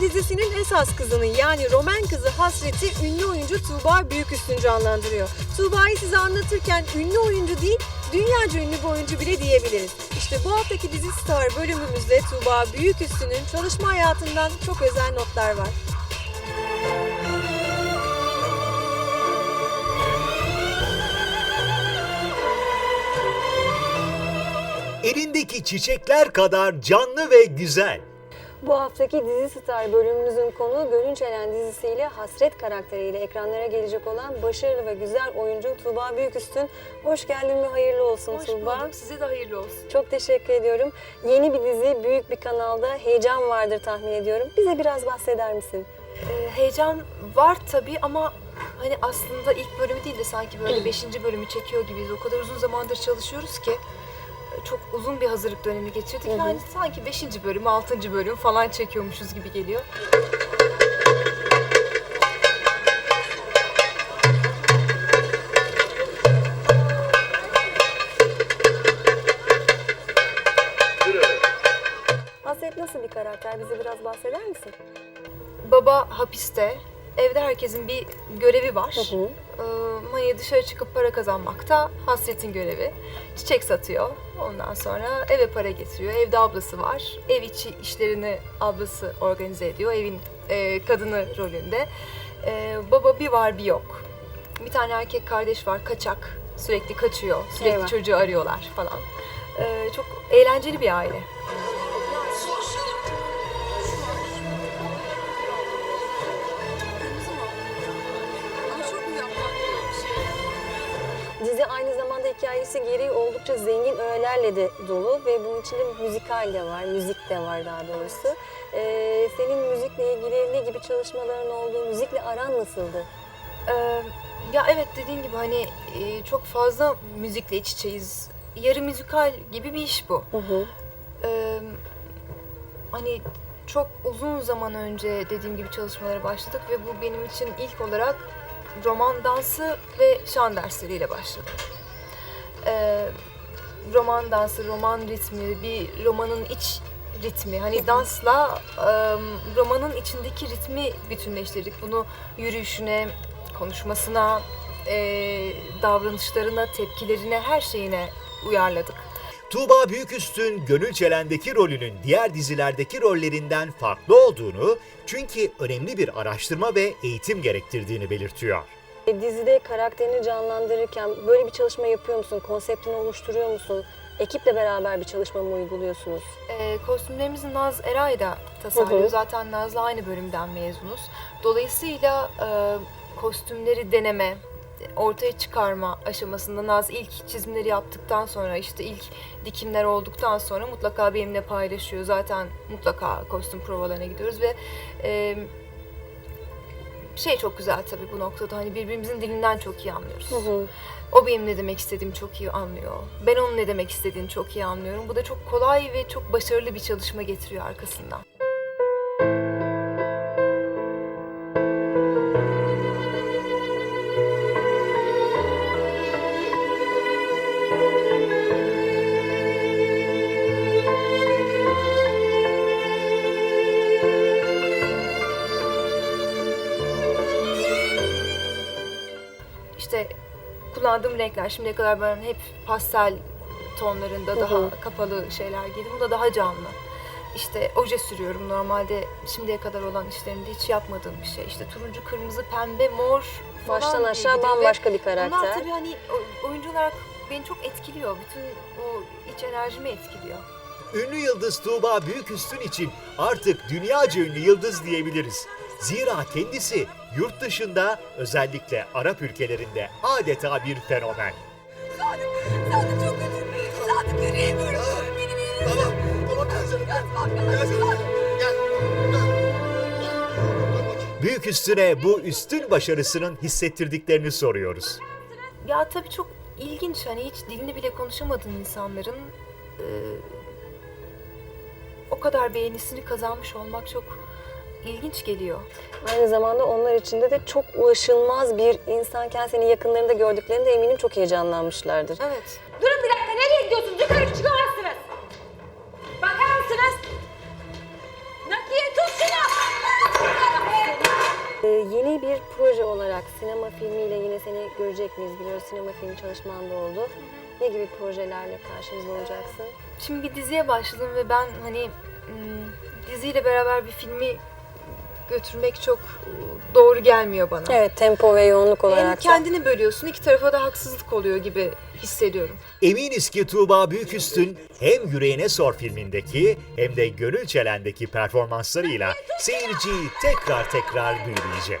Dizisinin esas kızını yani Roman kızı Hasret'i ünlü oyuncu Tuğba Büyüküstün canlandırıyor. Tuğba'yı size anlatırken ünlü oyuncu değil, dünyaca ünlü bir oyuncu bile diyebiliriz. İşte bu haftaki dizi Star bölümümüzde Tuğba Büyüküstün'ün çalışma hayatından çok özel notlar var. Elindeki çiçekler kadar canlı ve güzel. Bu haftaki Dizi Star bölümümüzün konu Gönül Çelen dizisiyle Hasret karakteriyle ekranlara gelecek olan başarılı ve güzel oyuncu Tuğba Büyüküstün. Hoş geldin ve hayırlı olsun Hoş Tuğba. bulduk. Size de hayırlı olsun. Çok teşekkür ediyorum. Yeni bir dizi, büyük bir kanalda heyecan vardır tahmin ediyorum. Bize biraz bahseder misin? Ee, heyecan var tabii ama hani aslında ilk bölümü değil de sanki böyle beşinci bölümü çekiyor gibiyiz. O kadar uzun zamandır çalışıyoruz ki çok uzun bir hazırlık dönemi geçirdik. Yani sanki beşinci bölüm, altıncı bölüm falan çekiyormuşuz gibi geliyor. Hasret nasıl bir karakter? Bize biraz bahseder misin? Baba hapiste. Evde herkesin bir görevi var. Hı hı. Ee, hani dışarı çıkıp para kazanmak da hasretin görevi. Çiçek satıyor. Ondan sonra eve para getiriyor. Evde ablası var. Ev içi işlerini ablası organize ediyor. Evin e, kadını rolünde. Ee, baba bir var bir yok. Bir tane erkek kardeş var kaçak. Sürekli kaçıyor. Sürekli Eyvah. çocuğu arıyorlar falan. Ee, çok eğlenceli bir aile. Aynı zamanda hikayesi gereği oldukça zengin öğelerle de dolu ve bunun içinde müzikal de var, müzik de var daha doğrusu. Ee, senin müzikle ilgili ne gibi çalışmaların oldu, müzikle aran nasıldı? Ee, ya evet dediğin gibi hani e, çok fazla müzikle iç içeyiz. Yarı müzikal gibi bir iş bu. Hı hı. Ee, hani çok uzun zaman önce dediğim gibi çalışmalara başladık ve bu benim için ilk olarak roman dansı ve şan dersleriyle başladı. Ee, roman dansı, roman ritmi, bir romanın iç ritmi. Hani dansla e, romanın içindeki ritmi bütünleştirdik. Bunu yürüyüşüne, konuşmasına, e, davranışlarına, tepkilerine, her şeyine uyarladık. Tuğba Büyüküstün Gönül Çelen'deki rolünün diğer dizilerdeki rollerinden farklı olduğunu çünkü önemli bir araştırma ve eğitim gerektirdiğini belirtiyor. E, Dizide karakterini canlandırırken böyle bir çalışma yapıyor musun? Konseptini oluşturuyor musun? Ekiple beraber bir çalışma mı uyguluyorsunuz? E, kostümlerimizi Naz Eray da tasarlıyor. Hı hı. Zaten Naz'la aynı bölümden mezunuz. Dolayısıyla e, kostümleri deneme, ortaya çıkarma aşamasında Naz ilk çizimleri yaptıktan sonra işte ilk dikimler olduktan sonra mutlaka benimle paylaşıyor. Zaten mutlaka kostüm provalarına gidiyoruz ve e, şey çok güzel tabii bu noktada hani birbirimizin dilinden çok iyi anlıyoruz. O benim ne demek istediğimi çok iyi anlıyor. Ben onun ne demek istediğini çok iyi anlıyorum. Bu da çok kolay ve çok başarılı bir çalışma getiriyor arkasından. İşte kullandığım renkler şimdiye kadar ben hep pastel tonlarında Hı daha kapalı şeyler giydim. Bu da daha canlı. İşte oje sürüyorum normalde şimdiye kadar olan işlerimde hiç yapmadığım bir şey. İşte turuncu, kırmızı, pembe, mor falan Baştan aşağı bambaşka bir Bunlar karakter. tabii hani oyuncu olarak beni çok etkiliyor. Bütün o iç enerjimi etkiliyor. Ünlü yıldız Tuğba Büyüküstün için artık dünyaca ünlü yıldız diyebiliriz. Zira kendisi yurt dışında özellikle Arap ülkelerinde adeta bir fenomen. Sadık çok özür dilerim. Sadık yürüyemiyorum. Beni verir. Tamam, tamam ben sana. Gel, gel, gel. Büyüküstüne bu üstün başarısının hissettirdiklerini soruyoruz. Ya tabii çok ilginç hani hiç dilini bile konuşamadığın insanların e, o kadar beğenisini kazanmış olmak çok ilginç geliyor. Aynı zamanda onlar için de, çok ulaşılmaz bir insanken seni yakınlarında gördüklerinde eminim çok heyecanlanmışlardır. Evet. Durun bir dakika nereye gidiyorsunuz? Yukarı çıkamazsınız. Bakar mısınız? Nakiye tut şunu. yeni bir proje olarak sinema filmiyle yine seni görecek miyiz? Biliyoruz sinema filmi çalışman da oldu. Ne gibi projelerle karşımızda olacaksın? Şimdi bir diziye başladım ve ben hani ım, diziyle beraber bir filmi götürmek çok ıı, doğru gelmiyor bana. Evet, tempo ve yoğunluk Hem olarak da. kendini bölüyorsun, iki tarafa da haksızlık oluyor gibi hissediyorum. Eminiz ki Tuğba Büyüküstün hem Yüreğine Sor filmindeki hem de Gönül Çelen'deki performanslarıyla seyirciyi tekrar tekrar büyüleyecek.